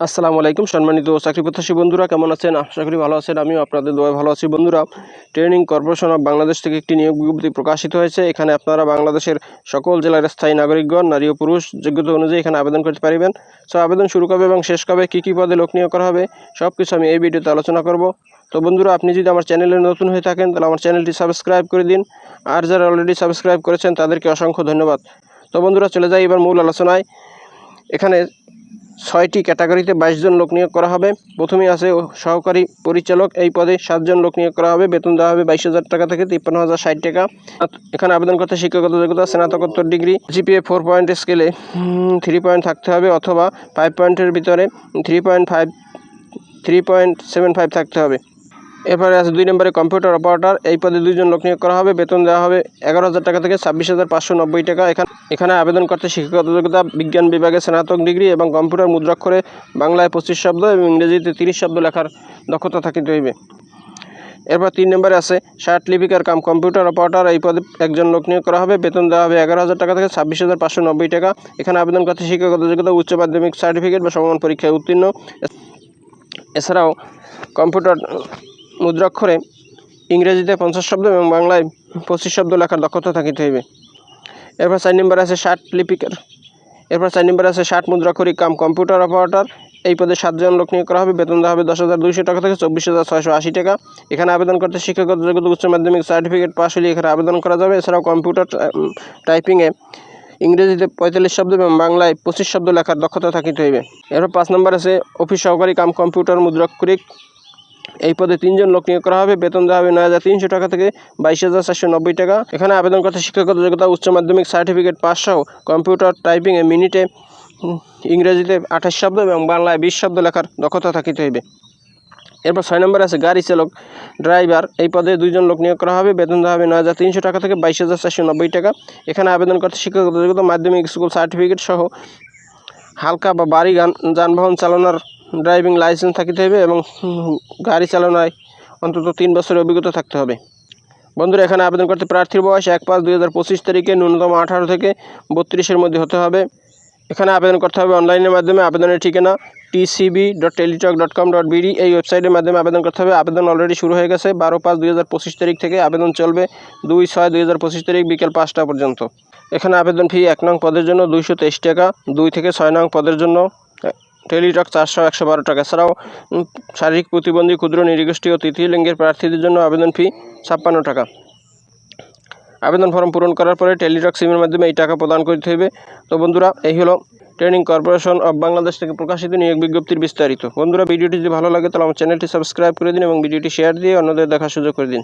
আসসালামু আলাইকুম সম্মানিত চাকরি প্রত্যাশী বন্ধুরা, কেমন আছেন? আশা করি ভালো আছেন, আমিও আপনাদের দোয়ায় ভালো আছি। বন্ধুরা ট্রেনিং কর্পোরেশন অফ বাংলাদেশ থেকে একটি নিয়োগ বিজ্ঞপ্তি প্রকাশিত হয়েছে। এখানে আপনারা বাংলাদেশের সকল জেলার স্থায়ী নাগরিকগণ, নারী ও পুরুষ যোগ্যতা অনুযায়ী এখানে আবেদন করতে পারবেন। সো, আবেদন শুরু কবে এবং শেষ কবে, কী কী পদে লোক নিয়োগ করা হবে সব কিছু আমি এই ভিডিওতে আলোচনা করব। তো, বন্ধুরা, আপনি যদি আমার চ্যানেলে নতুন হয়ে থাকেন, তাহলে আমার চ্যানেলটি সাবস্ক্রাইব করে দিন। আর যারা অলরেডি সাবস্ক্রাইব করেছেন, তাদেরকে অসংখ্য ধন্যবাদ। তো, বন্ধুরা, চলে যাই এবার মূল আলোচনায়। এখানে ছয়টি ক্যাটাগরিতে বাইশ জন লোক নিয়োগ করা হবে। প্রথমে আছে সহকারী পরিচালক। এই পদে সাতজন লোক নিয়োগ করা হবে। বেতন দেওয়া হবে বাইশ হাজার টাকা থেকে তিপ্পান্ন হাজার ষাট টাকা। এখানে আবেদন করতে শিক্ষাগত যোগ্যতা, স্নাতকোত্তর ডিগ্রি, জিপিএ ফোর পয়েন্ট স্কেলে থ্রি পয়েন্ট থাকতে হবে অথবা ফাইভ পয়েন্টের ভিতরে three point five, three point seven five থাকতে হবে। এরপরে আছে দুই নম্বরে কম্পিউটার অপারেটর। এই পদে দুইজন লোক নিয়োগ করা হবে। বেতন দেওয়া হবে এগারো হাজার টাকা থেকে ছাব্বিশ হাজার পাঁচশো নব্বই টাকা। এখানে এখানে আবেদন করতে শিক্ষাগত যোগ্যতা বিজ্ঞান বিভাগে স্নাতক ডিগ্রি এবং কম্পিউটার মুদ্রাক্ষরে বাংলায় পঁচিশ শব্দ এবং ইংরেজিতে তিরিশ শব্দ লেখার দক্ষতা থাকিতে হইবে। এরপর তিন নম্বরে আছে ষাট লিপিকার কাম কম্পিউটার অপারেটর। এই পদে একজন লোক নিয়োগ করা হবে। বেতন দেওয়া হবে এগারো হাজার টাকা থেকে ছাব্বিশ হাজার পাঁচশো নব্বই টাকা। এখানে আবেদন করতে শিক্ষাগত যোগ্যতা উচ্চ মাধ্যমিক সার্টিফিকেট বা সমমান পরীক্ষায় উত্তীর্ণ। এছাড়াও কম্পিউটার মুদ্রাক্ষরে ইংরেজিতে পঞ্চাশ শব্দ এবং বাংলায় পঁচিশ শব্দ লেখার দক্ষতা থাকিতে হইবে। এরপর চার নম্বর আছে ষাট লিপিকার। এরপর চার নম্বর আছে ষাট মুদ্রাক্ষরিক কাম কম্পিউটার অপারেটর। এই পদে সাতজন লোক নিয়োগ করা হবে। বেতন দেওয়া হবে দশ হাজার দুইশো টাকা থেকে চব্বিশ হাজার ছয়শো আশি টাকা। এখানে আবেদন করতে শিক্ষাগত যোগ্যতা, উচ্চ মাধ্যমিক, সার্টিফিকেট পাস হলে এখানে আবেদন করা যাবে। এছাড়াও কম্পিউটার টাইপিংয়ে ইংরেজিতে পঁয়তাল্লিশ শব্দ এবং বাংলায় পঁচিশ শব্দ লেখার দক্ষতা থাকিতে হইবে। এরপর পাঁচ নম্বর আছে অফিস সহকারী কাম কম্পিউটার মুদ্রাক্ষরিক এই পদে তিনজন লোক নিয়োগ করা হবে। বেতন দেওয়া হবে নয় হাজার তিনশো টাকা থেকে বাইশ হাজার চারশো নব্বই টাকা। এখানে আবেদন করতে শিক্ষাগত যোগ্যতা উচ্চ মাধ্যমিক সার্টিফিকেট পাস সহ কম্পিউটার টাইপিংয়ে মিনিটে ইংরেজিতে আঠাশ শব্দ এবং বাংলায় বিশ শব্দ লেখার দক্ষতা থাকিতে হইবে। এরপর ছয় নম্বরে আছে গাড়ি চালক, ড্রাইভার। এই পদে দুইজন লোক নিয়োগ করা হবে। বেতন দেওয়া হবে নয় হাজার তিনশো টাকা থেকে বাইশ হাজার চারশো নব্বই টাকা। এখানে আবেদন করতে শিক্ষাগত যোগ্যতা মাধ্যমিক স্কুল সার্টিফিকেট সহ হালকা বা বাড়ি গান, যানবাহন চালানোর ড্রাইভিং লাইসেন্স থাকিতে হবে এবং গাড়ি চালানোয় অন্তত তিন বছরের অভিজ্ঞতা থাকতে হবে। বন্ধুরা, এখানে আবেদন করতে প্রার্থীর বয়স এক পাঁচ দুই হাজার পঁচিশ তারিখে ন্যূনতম আঠারো থেকে বত্রিশের মধ্যে হতে হবে। এখানে আবেদন করতে হবে অনলাইনের মাধ্যমে। আবেদনের ঠিকানা TCB dot Teletalk dot com dot BD এই ওয়েবসাইটের মাধ্যমে আবেদন করতে হবে। আবেদন অলরেডি শুরু হয়ে গেছে বারো পাঁচ দুই হাজার পঁচিশ তারিখ থেকে। আবেদন চলবে দুই ছয় দুই হাজার পঁচিশ তারিখ বিকেল পাঁচটা পর্যন্ত। এখানে আবেদন ফি এক নং পদের জন্য দুইশো তেইশ টাকা, দুই থেকে ছয় নং পদের জন্য টেলিটক চারশো, একশো বারো টাকা। এছাড়াও শারীরিক প্রতিবন্ধী, ক্ষুদ্র, নিরীগোষ্ঠী ও তৃতীয় লিঙ্গের প্রার্থীদের জন্য আবেদন ফি ছাপ্পান্ন টাকা। আবেদন ফর্ম পূরণ করার পরে টেলিটক সিমের মাধ্যমে এই টাকা প্রদান করতে হবে। তো বন্ধুরা, এই হলো ট্রেনিং কর্পোরেশন অফ বাংলাদেশ থেকে প্রকাশিত নিয়োগ বিজ্ঞপ্তির বিস্তারিত। বন্ধুরা, ভিডিওটি যদি ভালো লাগে, তাহলে আমার চ্যানেলটি সাবস্ক্রাইব করে দিন এবং ভিডিওটি শেয়ার দিয়ে অন্যদের দেখার সুযোগ করে দিন।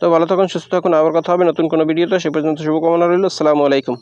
তো ভালো থাকুন, সুস্থ থাকুন, আবার কথা হবে নতুন কোনো ভিডিওতে। সে পর্যন্ত শুভকামনা রইল। আসসালামু আলাইকুম।